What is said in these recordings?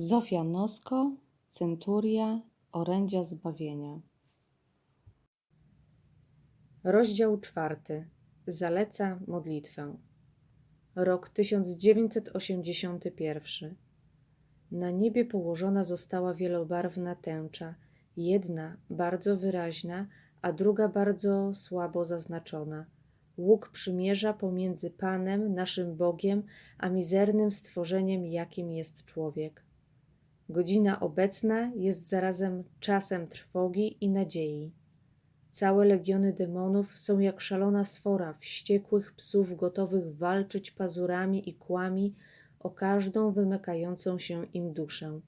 Zofia Nosko, Centuria, Orędzia Zbawienia. Rozdział czwarty. Zaleca modlitwę. Rok 1981. Na niebie położona została wielobarwna tęcza, jedna bardzo wyraźna, a druga bardzo słabo zaznaczona. Łuk przymierza pomiędzy Panem, naszym Bogiem, a mizernym stworzeniem, jakim jest człowiek. Godzina obecna jest zarazem czasem trwogi i nadziei. Całe legiony demonów są jak szalona sfora wściekłych psów gotowych walczyć pazurami i kłami o każdą wymykającą się im duszę.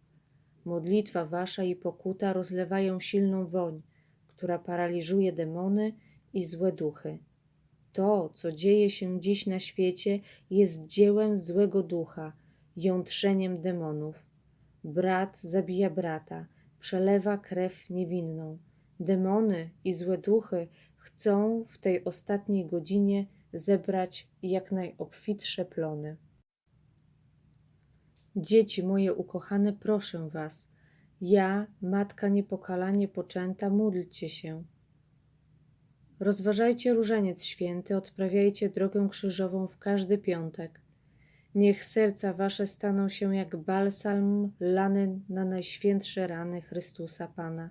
Modlitwa wasza i pokuta rozlewają silną woń, która paraliżuje demony i złe duchy. To, co dzieje się dziś na świecie, jest dziełem złego ducha, jątrzeniem demonów. Brat zabija brata, przelewa krew niewinną. Demony i złe duchy chcą w tej ostatniej godzinie zebrać jak najobfitsze plony. Dzieci moje ukochane, proszę was, ja, matka niepokalanie poczęta, módlcie się. Rozważajcie różaniec święty, odprawiajcie drogę krzyżową w każdy piątek. Niech serca wasze staną się jak balsam lany na najświętsze rany Chrystusa Pana.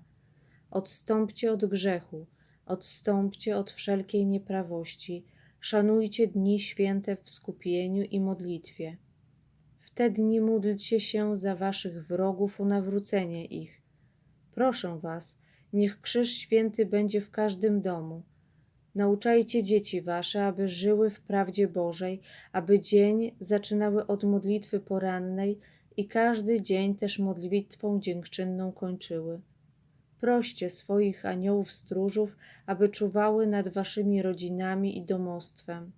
Odstąpcie od grzechu, odstąpcie od wszelkiej nieprawości, szanujcie dni święte w skupieniu i modlitwie. W te dni módlcie się za waszych wrogów o nawrócenie ich. Proszę was, niech krzyż święty będzie w każdym domu. Nauczajcie dzieci wasze, aby żyły w prawdzie Bożej, aby dzień zaczynały od modlitwy porannej i każdy dzień też modlitwą dziękczynną kończyły. Proście swoich aniołów stróżów, aby czuwały nad waszymi rodzinami i domostwem.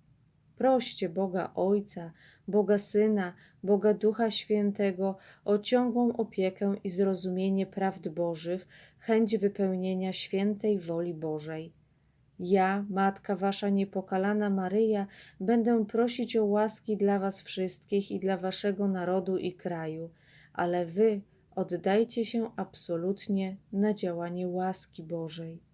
Proście Boga Ojca, Boga Syna, Boga Ducha Świętego o ciągłą opiekę i zrozumienie prawd Bożych, chęć wypełnienia świętej woli Bożej. Ja, Matka Wasza niepokalana Maryja, będę prosić o łaski dla Was wszystkich i dla Waszego narodu i kraju, ale Wy oddajcie się absolutnie na działanie łaski Bożej.